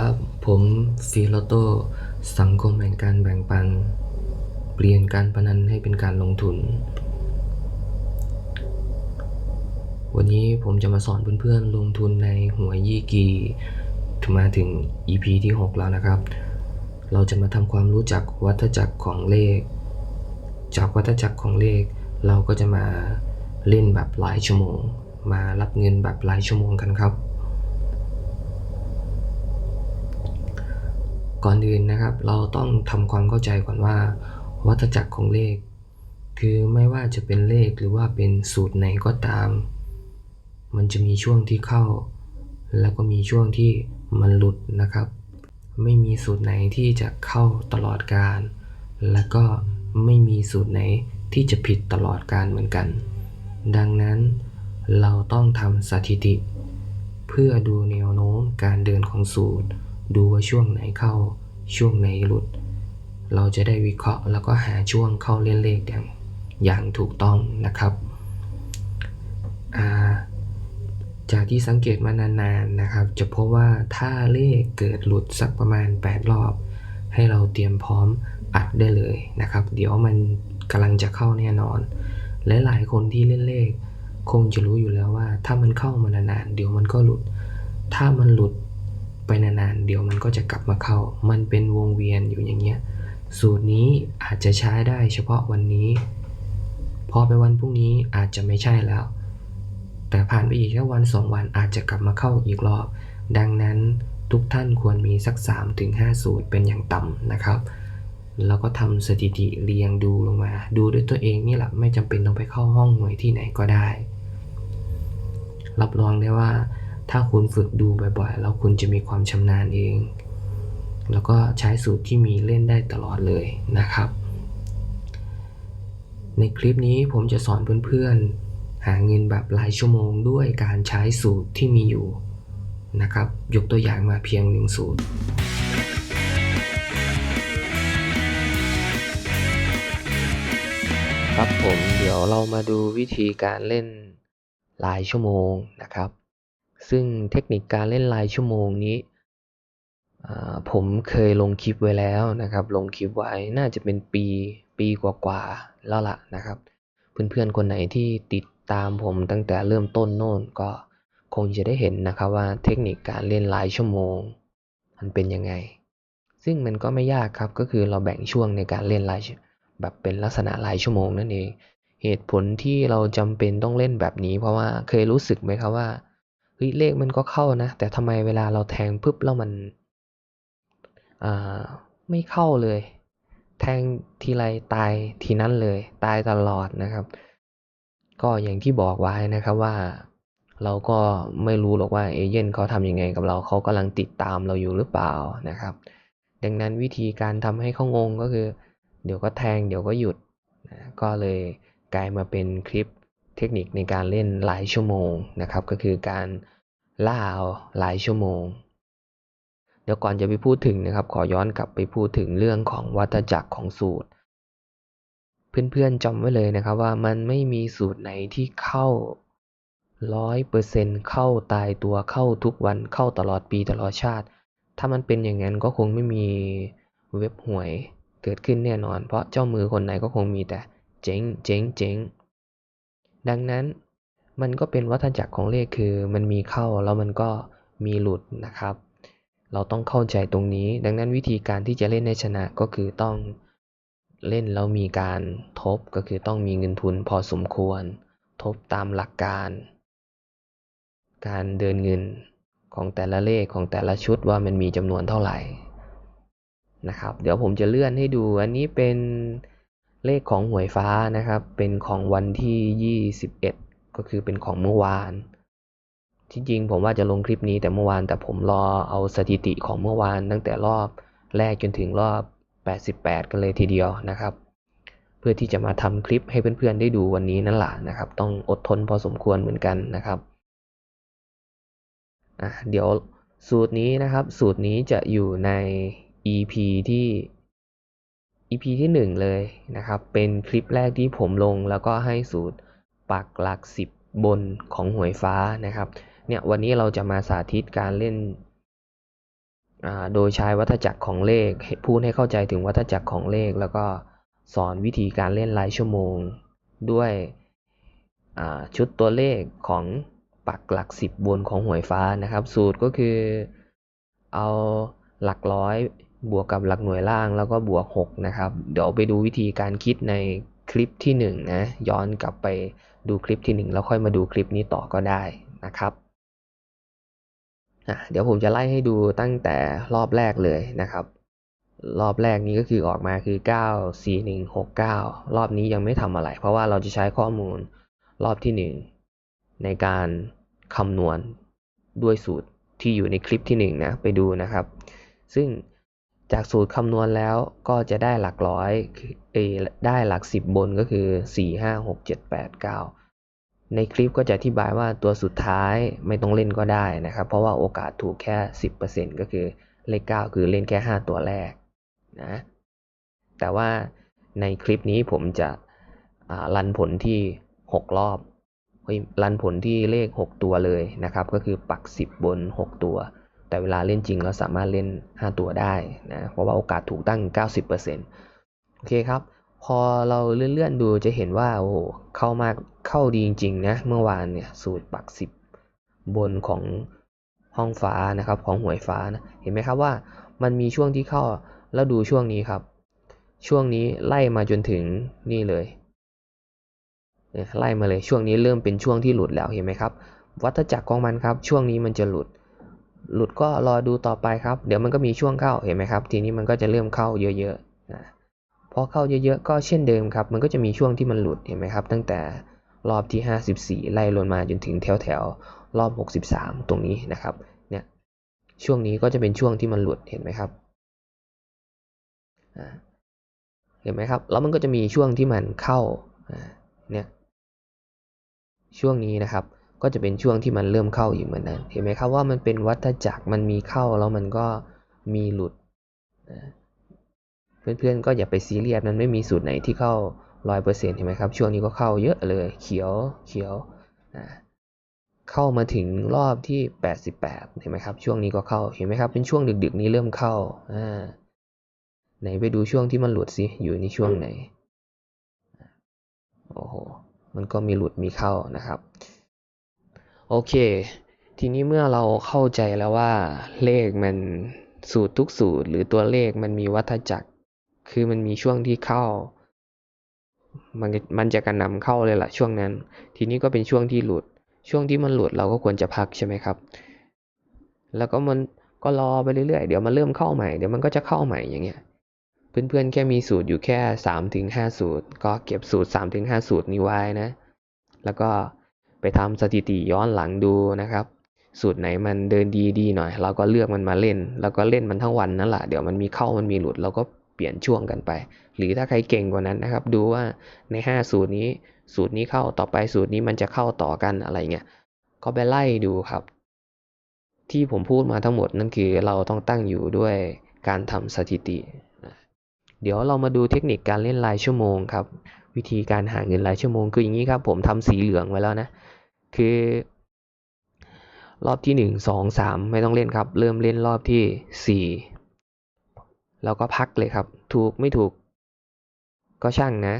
ครับ ผมฟีโลโต สังคมแห่งการแบ่งปัน เปลี่ยนการพนันให้เป็นการลงทุน วันนี้ผมจะมาสอนเพื่อนๆลงทุนในหัวยยี่กีถึงมาถึง EP ที่ 6 แล้วนะครับ เราจะมาทำความรู้จักวัฏจักรของเลข จากวัฏจักรของเลข เราก็จะมาเล่นแบบหลายชั่วโมง มารับเงินแบบหลายชั่วโมงกันครับ ก่อนอื่นนะครับ เราต้องทำความเข้าใจก่อนว่า วัฏจักรของเลข คือไม่ว่าจะเป็นเลขหรือว่าเป็นสูตรไหนก็ตาม มันจะมีช่วงที่เข้า แล้วก็มีช่วงที่มันหลุดนะครับ ไม่มีสูตรไหนที่จะเข้าตลอดการ และก็ไม่มีสูตรไหนที่จะผิดตลอดการเหมือนกัน ดังนั้นเราต้องทำสถิติ เพื่อดูแนวโน้มการเดินของสูตร ดูว่าช่วงไหนเข้าช่วงไหนหลุด เราจะได้วิเคราะห์แล้วก็หาช่วงเข้าเล่นเลขอย่างอย่างถูกต้องนะครับาจากที่สังเกตมานานๆนะครับ จะพบว่าถ้าเลขเกิดหลุดสักประมาณ 8 รอบ ให้เราเตรียมพร้อมอัดได้เลยนะครับ เดี๋ยวมันกำลังจะเข้าแน่นอน และหลายคนที่เล่นเลข คงจะรู้อยู่แล้วว่า ถ้ามันเข้ามานานๆเดี๋ยวมันก็หลุด ถ้ามันหลุด ไปนานๆ เดี๋ยวมันก็จะกลับมาเข้า มันเป็นวงเวียนอยู่อย่างเงี้ย สูตรนี้อาจจะใช้ได้เฉพาะวันนี้ พอไปวันพรุ่งนี้อาจจะไม่ใช่แล้ว แต่ผ่านไปอีกแค่วันสองวันอาจจะกลับมาเข้าอีกรอบ ดังนั้นทุกท่านควรมีสัก 3-5 สูตรเป็นอย่างต่ำนะครับแล้วก็ทำสถิติเรียงดูลงมา ดูด้วยตัวเองนี่แหละไม่จำเป็นต้องไปเข้าห้องหน่วยที่ไหนก็ได้ รับรองได้ว่า ถ้าคุณฝึกดูบ่อยๆ แล้วคุณจะมีความชำนาญเอง แล้วก็ใช้สูตรที่มีเล่นได้ตลอดเลยนะครับ ในคลิปนี้ผมจะสอนเพื่อนๆ หาเงินแบบรายชั่วโมงด้วยการใช้สูตรที่มีอยู่นะครับ ยกตัวอย่างมาเพียงหนึ่งสูตรครับผมเดี๋ยวเรามาดูวิธีการเล่นรายชั่วโมงนะครับ ซึ่งเทคนิคการเล่นรายชั่วโมงนี้ ผมเคยลงคลิปไว้แล้วนะครับ ลงคลิปไว้น่าจะเป็นปีปีกว่าๆแล้วล่ะนะครับ เพื่อนๆคนไหนที่ติดตามผมตั้งแต่เริ่มต้นโน่นก็คงจะได้เห็นนะครับว่าเทคนิคการเล่นรายชั่วโมง มันเป็นยังไง ซึ่งมันก็ไม่ยากครับก็คือเราแบ่งช่วงในการเล่นรายแบบเป็นลักษณะรายชั่วโมงนั่นเอง เหตุผลที่เราจำเป็นต้องเล่นแบบนี้ เพราะว่าเคยรู้สึกไหมครับว่า เฮ้ยเลขมันก็เข้านะ แต่ทำไมเวลาเราแทงปุ๊บแล้วมันไม่เข้าเลย แทงทีไรตายทีนั้นเลย ตายตลอดนะครับ ก็อย่างที่บอกไว้นะครับว่า เราก็ไม่รู้หรอกว่าเอเย่นเขาทำยังไงกับเราเขากำลังติดตามเราอยู่หรือเปล่านะครับ ดังนั้นวิธีการทำให้เขางงก็คือ เดี๋ยวก็แทงเดี๋ยวก็หยุดนะก็เลยกลายมาเป็นคลิป เทคนิคในการเล่นหลายชั่วโมงนะครับ ก็คือการล่าเอาหลายชั่วโมง เดี๋ยวก่อนจะไปพูดถึงนะครับ ขอย้อนกลับไปพูดถึงเรื่องของวัฏจักรของสูตร เพื่อนๆจำไว้เลยนะครับว่ามันไม่มีสูตรไหนที่เข้าร้อยเปอร์เซ็นเข้าตายตัวเข้าทุกวันเข้าตลอดปีตลอดชาติ ถ้ามันเป็นอย่างนั้นก็คงไม่มีเว็บหวยเกิดขึ้นแน่นอน เพราะเจ้ามือคนไหนก็คงมีแต่เจ๊งเจ๊งเจ๊ง ดังนั้นมันก็เป็นวัฏจักรของเลขคือมันมีเข้าแล้วมันก็มีหลุดนะครับ เราต้องเข้าใจตรงนี้ ดังนั้นวิธีการที่จะเล่นให้ชนะก็คือต้องเล่นแล้วมีการทบก็คือต้องมีเงินทุนพอสมควร ทบตามหลักการ การเดินเงินของแต่ละเลขของแต่ละชุดว่ามันมีจำนวนเท่าไหร่นะครับ เดี๋ยวผมจะเลื่อนให้ดูอันนี้เป็น เลขของหวยฟ้านะครับ เป็นของวันที่ 21 ก็คือเป็นของเมื่อวาน ที่จริงผมว่าจะลงคลิปนี้แต่เมื่อวานแต่ผมรอเอาสถิติของเมื่อวาน ตั้งแต่รอบแรกจนถึงรอบ 88 กันเลยทีเดียวนะครับ เพื่อที่จะมาทำคลิปให้เพื่อนๆได้ดูวันนี้นั่นแหละนะครับ ต้องอดทนพอสมควรเหมือนกันนะครับอะเดี๋ยวสูตรนี้นะครับ สูตรนี้จะอยู่ใน EP ที่ EP ที่ 1 เลยนะครับ เป็นคลิปแรกที่ผมลงแล้วก็ให้สูตรปักหลัก 10 บนของหวยฟ้านะครับ เนี่ยวันนี้เราจะมาสาธิตการเล่น โดยใช้วัฏจักรของเลข พูดให้เข้าใจถึงวัฏจักรของเลข แล้วก็สอนวิธีการเล่นรายชั่วโมง ด้วยชุดตัวเลขของปักหลักสิบบนของหวยฟ้านะครับ สูตรก็คือเอาหลักร้อย บวกกับหลักหน่วยล่างแล้วก็บวก 6 นะครับ เดี๋ยวไปดูวิธีการคิดในคลิปที่ 1 นะ ย้อนกลับไปดูคลิปที่ 1 แล้วค่อยมาดูคลิปนี้ต่อก็ได้นะครับเดี๋ยวผมจะไล่ให้ดูตั้งแต่รอบแรกเลยนะครับ รอบแรกนี้ก็คือออกมาคือ 9 4 1 6 9 รอบนี้ยังไม่ทำอะไร เพราะว่าเราจะใช้ข้อมูลรอบที่ 1 ในการคำนวณด้วยสูตรที่อยู่ในคลิปที่ 1 นะ ไปดูนะครับ ซึ่ง จากสูตรคำนวณแล้วก็จะได้หลักร้อยเอได้หลัก 10 บนก็คือ 4 5 6 7 8 9 ในคลิปก็จะอธิบายว่าตัวสุดท้ายไม่ต้องเล่นก็ได้นะครับ เพราะว่าโอกาสถูกแค่ 10%ก็คือเลข 9 คือเล่นแค่ 5 ตัวแรกนะแต่ว่าในคลิปนี้ผมจะรันผลที่ 6 รอบรันผลที่เลข 6 ตัวเลยนะครับ ก็คือปัก 10 บน 6 ตัว แต่เวลาเล่นจริงเราสามารถเล่น 5 ตัวได้นะ เพราะว่าโอกาสถูกตั้ง 90%โอเคครับ พอเราเลื่อนๆดูจะเห็นว่าโอ้เข้ามากเข้าดีจริงๆนะ เมื่อวานเนี่ยสูตรปัก 10 บนของห้องฟ้านะครับของหวยฟ้านะเห็นไหมครับว่ามันมีช่วงที่เข้าแล้วดูช่วงนี้ครับ ช่วงนี้ไล่มาจนถึงนี่เลยเนี่ยไล่มาเลยช่วงนี้เริ่มเป็นช่วงที่หลุดแล้วเห็นไหมครับ วัฏจักรของมันครับ ช่วงนี้มันจะหลุด หลุดก็รอดูต่อไปครับ เดี๋ยวมันก็มีช่วงเข้าเห็นไหมครับ ทีนี้มันก็จะเริ่มเข้าเยอะๆนะพอเข้าเยอะๆก็เช่นเดิมครับ มันก็จะมีช่วงที่มันหลุดเห็นไหมครับ ตั้งแต่รอบที่ 54 ไล่ลงมาจนถึงแถวแถวรอบ 63 ตรงนี้นะครับ เนี่ย ช่วงนี้ก็จะเป็นช่วงที่มันหลุดเห็นไหมครับเห็นไหมครับ แล้วมันก็จะมีช่วงที่มันเข้าเนี่ย ช่วงนี้นะครับ ก็จะเป็นช่วงที่มันเริ่มเข้าอยู่เหมือนนั้นเห็นไหมครับว่ามันเป็นวัฏจักรมันมีเข้าแล้วมันก็มีหลุด เพื่อนๆก็อย่าไปซีเรียสมันไม่มีสูตรไหนที่เข้าร้อยเปอร์เซ็นต์เห็นไหมครับ ช่วงนี้ก็เข้าเยอะเลย เขียวเขียวเข้ามาถึงรอบที่ 88 เห็นไหมครับ ช่วงนี้ก็เข้าเห็นไหมครับ เป็นช่วงดึกๆ นี้เริ่มเข้าไหนไปดูช่วงที่มันหลุดสิอยู่ในช่วงไหนโอ้โหมันก็มีหลุดมีเข้านะครับ โอเค ทีนี้เมื่อเราเข้าใจแล้วว่า เลขมันสูตรทุกสูตร หรือตัวเลขมันมีวัฏจักร คือมันมีช่วงที่เข้า มันมันจะกระนำเข้าเลยล่ะช่วงนั้น ทีนี้ก็เป็นช่วงที่หลุด ช่วงที่มันหลุดเราก็ควรจะพักใช่ไหมครับ แล้วก็มันก็รอไปเรื่อยๆ เดี๋ยวมันเริ่มเข้าใหม่ เดี๋ยวมันก็จะเข้าใหม่อย่างเงี้ย เพื่อนๆ แค่มีสูตรอยู่แค่สามถึงห้าสูตร ก็เก็บสูตรสามถึงห้าสูตรนี้ไว้นะ แล้วก็ ไปทำสถิติย้อนหลังดูนะครับ สูตรไหนมันเดินดีดีหน่อย เราก็เลือกมันมาเล่น แล้วก็เล่นมันทั้งวันนั่นแหละเดี๋ยวมันมีเข้ามันมีหลุดเราก็เปลี่ยนช่วงกันไป หรือถ้าใครเก่งกว่านั้นนะครับ ดูว่าใน 5 สูตรนี้สูตรนี้เข้าต่อไปสูตรนี้มันจะเข้าต่อกันอะไรเงี้ยก็ไปไล่ดูครับ ที่ผมพูดมาทั้งหมดนั่นคือเราต้องตั้งอยู่ด้วยการทำสถิติ เดี๋ยวเรามาดูเทคนิคการเล่นรายชั่วโมงครับ วิธีการหาเงินรายชั่วโมงคืออย่างนี้ครับ ผมทำสีเหลืองไว้แล้วนะ คือ รอบที่หนึ่งสองสามไม่ต้องเล่นครับ เริ่มเล่นรอบที่สี่แล้วก็พักเลยครับ ถูกไม่ถูก ก็ช่างนะ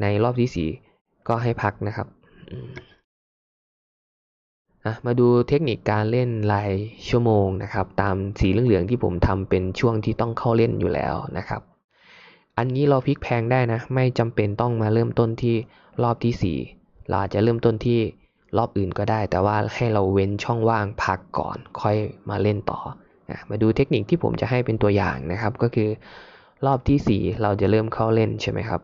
ในรอบที่สี่ก็ให้พักนะครับมาดูเทคนิคการเล่นรายชั่วโมงนะครับ ตามสีเหลืองๆที่ผมทำเป็นช่วงที่ต้องเข้าเล่นอยู่แล้วนะครับ อันนี้เราพลิกแพงได้นะ ไม่จำเป็นต้องมาเริ่มต้นที่รอบที่สี่เราอาจจะเริ่มต้นที่รอบอื่นก็ได้ แต่ว่าให้เราเว้นช่องว่างพักก่อน ค่อยมาเล่นต่อ มาดูเทคนิคที่ผมจะให้เป็นตัวอย่างนะครับ ก็คือรอบที่ 4 เราจะเริ่มเข้าเล่นใช่ไหมครับ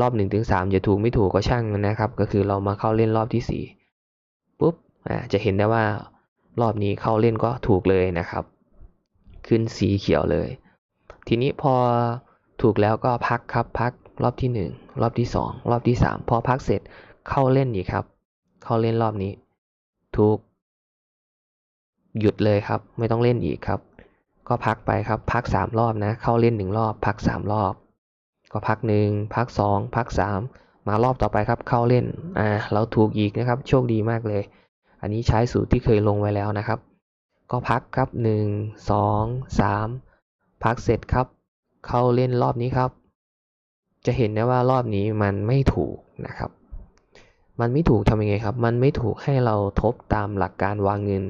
รอบ1นถึงสจะถูกไม่ถูกก็ช่างนะครับ ก็คือเรามาเข้าเล่นรอบที่4ปุ๊บจะเห็นได้ว่ารอบนี้เข้าเล่นก็ถูกเลยนะครับ ขึ้นสีเขียวเลย ทีนี้พอ ถูกแล้วก็พักครับพักรอบที่ 1 รอบที่ 2 รอบที่ 3 พอพักเสร็จเข้าเล่นอีกครับ เข้าเล่นรอบนี้ ถูก หยุดเลยครับ ไม่ต้องเล่นอีกครับ ก็พักไปครับ พักสามรอบนะ เข้าเล่นหนึ่งรอบ พักสามรอบ ก็พักหนึ่งพักสองพักสามมารอบต่อไปครับ เข้าเล่นอ่าเราถูกอีกนะครับ โชคดีมากเลย อันนี้ใช้สูตรที่เคยลงไว้แล้วนะครับ ก็พักครับหนึ่งสองสามพักเสร็จครับ เข้าเล่นรอบนี้ครับ จะเห็นได้ว่ารอบนี้มันไม่ถูกนะครับ มันไม่ถูกทำยังไงครับ มันไม่ถูกให้เราทบตามหลักการวางเงิน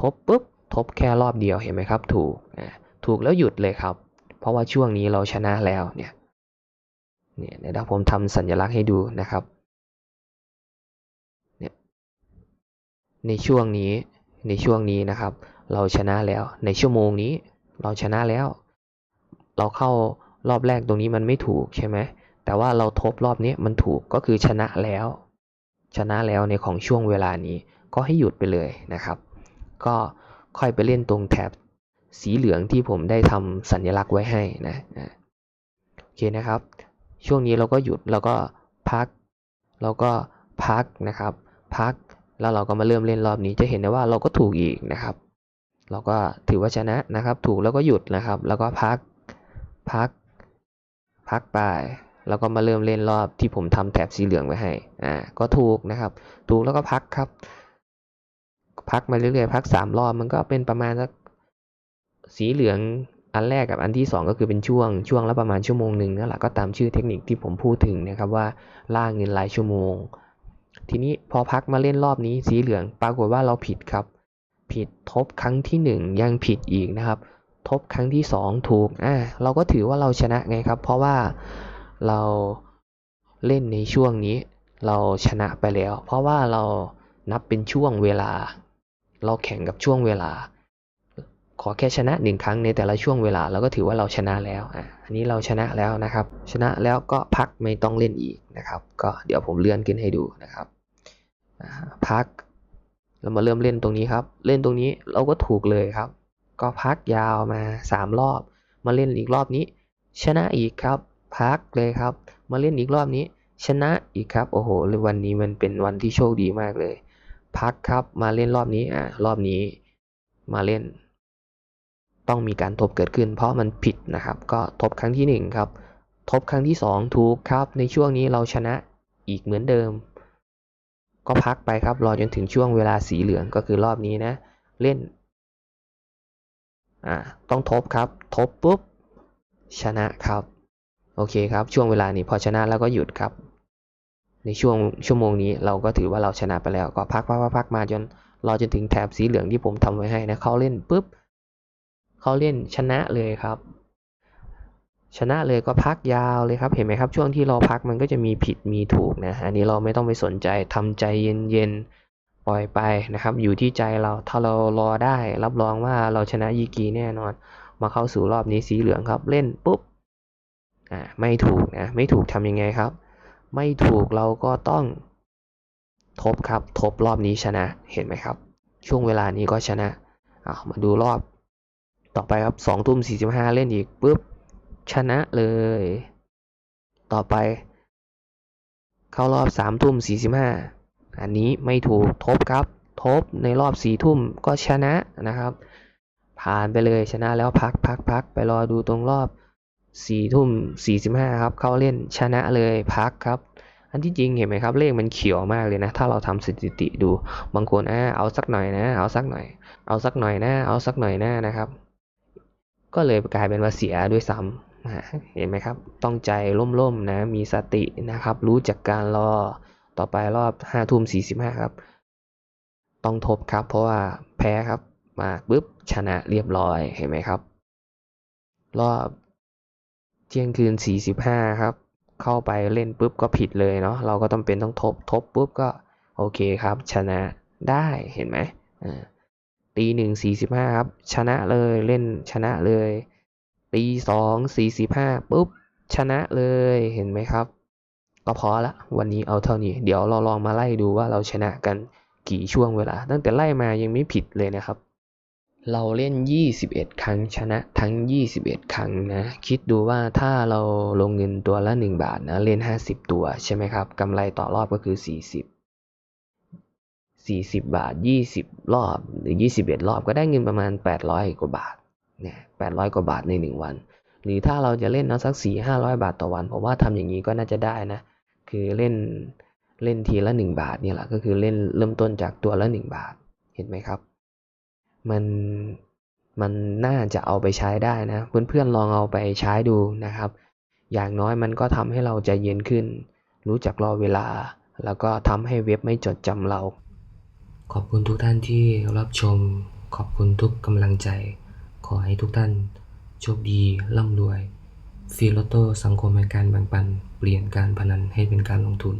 ทบปุ๊บทบแค่รอบเดียวเห็นไหมครับ ถูกถูกแล้วหยุดเลยครับ เพราะว่าช่วงนี้เราชนะแล้วเนี่ยเนี่ยเดี๋ยวผมทำสัญลักษณ์ให้ดูนะครับเนี่ยในช่วงนี้ในช่วงนี้นะครับ เราชนะแล้วในชั่วโมงนี้เราชนะแล้ว เราเข้ารอบแรกตรงนี้มันไม่ถูกใช่ไหมแต่ว่าเราทบรอบนี้มันถูกก็คือชนะแล้ว ชนะแล้วในของช่วงเวลานี้ก็ให้หยุดไปเลยนะครับ ก็ค่อยไปเล่นตรงแถบสีเหลืองที่ผมได้ทำสัญลักษณ์ไว้ให้นะโอเคนะครับ ช่วงนี้เราก็หยุดเราก็พัก เราก็พักนะครับ พักแล้วเราก็มาเริ่มเล่นรอบนี้จะเห็นได้ว่าเราก็ถูกอีกนะครับ เราก็ถือว่าชนะนะครับ ถูกแล้วก็หยุดนะครับ แล้วก็พัก พัก พักไป แล้วก็มาเริ่มเล่นรอบที่ผมทำแถบสีเหลืองไว้ให้ อ่า ก็ถูกนะครับ ถูกแล้วก็พักครับ พักมาเรื่อยๆ พักสามรอบมันก็เป็นประมาณสักสีเหลืองอันแรกกับอันที่ 2 ก็คือเป็นช่วงช่วงละประมาณชั่วโมงหนึ่งนั่นแหละก็ตามชื่อเทคนิคที่ผมพูดถึงนะครับว่าล่าเงินรายชั่วโมง ทีนี้พอพักมาเล่นรอบนี้สีเหลือง ปรากฏว่าเราผิดครับ ผิดทบครั้งที่ 1 ยังผิดอีกนะครับ ทบครั้งที่ 2 ถูกอ่าเราก็ถือว่าเราชนะไงครับ เพราะว่าเราเล่นในช่วงนี้ เราชนะไปแล้ว เพราะว่าเรานับเป็นช่วงเวลา เราแข่งกับช่วงเวลา ขอแค่ชนะหนึ่งครั้งในแต่ละช่วงเวลา เราก็ถือว่าเราชนะแล้วอะอันนี้เราชนะแล้วนะครับ ชนะแล้วก็พักไม่ต้องเล่นอีกนะครับ ก็เดี๋ยวผมเลื่อนขึ้นให้ดูนะครับพักเรามาเริ่มเล่นตรงนี้ครับ เล่นตรงนี้เราก็ถูกเลยครับ ก็พักยาวมา 3 รอบ มาเล่นอีกรอบนี้ ชนะอีกครับ พักเลยครับ มาเล่นอีกรอบนี้ ชนะอีกครับโอ้โหวันนี้มันเป็นวันที่โชคดีมากเลย พักครับมาเล่นรอบนี้อ่ารอบนี้ มาเล่น ต้องมีการทบเกิดขึ้น เพราะมันผิดนะครับ ก็ทบครั้งที่1ครับทบครั้งที่ 2 ถูกครับ ในช่วงนี้เราชนะอีกเหมือนเดิม ก็พักไปครับรอจนถึงช่วงเวลาสีเหลืองก็คือรอบนี้นะ เล่น อ่าต้องทบครับ ทบปุ๊บ ชนะครับ โอเคครับ ช่วงเวลานี้พอชนะแล้วก็หยุดครับ ในช่วงชั่วโมงนี้เราก็ถือว่าเราชนะไปแล้ว ก็พักพักพักมาจนรอจนถึงแถบสีเหลืองที่ผมทำไว้ให้นะเขาเล่นปุ๊บเขาเล่นชนะเลยครับ ชนะเลยก็พักยาวเลยครับ เห็นไหมครับ ช่วงที่เราพักมันก็จะมีผิดมีถูกนะ อันนี้เราไม่ต้องไปสนใจทำใจเย็นๆ ปล่อยไปนะครับ อยู่ที่ใจเราถ้าเรารอได้ รับรองว่าเราชนะยีกีแน่นอน มาเข้าสู่รอบนี้สีเหลืองครับ เล่นปุ๊บอ่าไม่ถูกนะไม่ถูกทำยังไงครับ ไม่ถูกเราก็ต้องทบครับ ทบรอบนี้ชนะเห็นไหมครับ ช่วงเวลานี้ก็ชนะอ่ามาดูรอบต่อไปครับสองทุ่มสี่สิบห้าเล่นอีกปุ๊บชนะเลย ต่อไป เข้ารอบสามทุ่มสี่สิบห้า อันนี้ไม่ถูกทบครับ ทบในรอบสี่ทุ่มก็ชนะนะครับ ผ่านไปเลยชนะแล้วพักพักพักไปรอดูตรงรอบสี่ทุ่มสี่สิบห้าครับ เข้าเล่นชนะเลยพักครับ อันที่จริงเห็นไหมครับ เลขมันเขียวมากเลยนะ ถ้าเราทำสถิติดู บางคนอ่าเอาสักหน่อยนะ เอาสักหน่อย เอาสักหน่อยนะ เอาสักหน่อยนะนะครับ ก็เลยกลายเป็นว่าเสียด้วยซ้ำเห็นไหมครับ ต้องใจร่มๆนะ มีสตินะครับ รู้จักการรอ ต่อไปรอบห้าทุ่มสี่สิบห้าครับ ต้องทบครับ เพราะว่าแพ้ครับ มาปุ๊บชนะเรียบร้อยเห็นไหมครับ รอบเที่ยงคืนสี่สิบห้าครับ เข้าไปเล่นปุ๊บก็ผิดเลยเนาะเราก็ต้องเป็นต้องทบทบปุ๊บก็โอเคครับ ชนะได้เห็นไหมอ่าตีหนึ่งสี่สิบห้าครับ ชนะเลยเล่นชนะเลยตีสองสี่สิบห้าปุ๊บ ชนะเลยเห็นไหมครับ ก็พอละวันนี้เอาเท่านี้ เดี๋ยวเราลองมาไล่ดูว่าเราชนะกันกี่ช่วงเวลา ตั้งแต่ไล่มายังไม่ผิดเลยนะครับ เราเล่น 21 ครั้งชนะทั้ง 21 ครั้งนะ คิดดูว่าถ้าเราลงเงินตัวละ 1 บาทนะ เล่น 50 ตัวใช่ไหมครับกำไรต่อรอบก็คือ 40 40 บาท 20 รอบหรือ 21 รอบก็ได้เงินประมาณ 800 กว่าบาทเนี่ย800 กว่าบาทใน 1 วัน หรือถ้าเราจะเล่นเอาสัก 4 500 บาทต่อวัน ผมว่าทำอย่างนี้ก็น่าจะได้นะ คือเล่นเล่นทีละ 1 บาทเนี่ยแหละก็คือเล่นเริ่มต้นจากตัวละ 1 บาทเห็นไหมครับ มันมันน่าจะเอาไปใช้ได้นะ เพื่อนๆลองเอาไปใช้ดูนะครับ อย่างน้อยมันก็ทำให้เราใจเย็นขึ้น รู้จักรอเวลา แล้วก็ทำให้เว็บไม่จดจำเรา ขอบคุณทุกท่านที่รับชม ขอบคุณทุกกำลังใจ ขอให้ทุกท่านโชคดีร่ำรวยฟีโลโต้สังคมแห่งการแบ่งปัน เปลี่ยนการพนันให้เป็นการลงทุน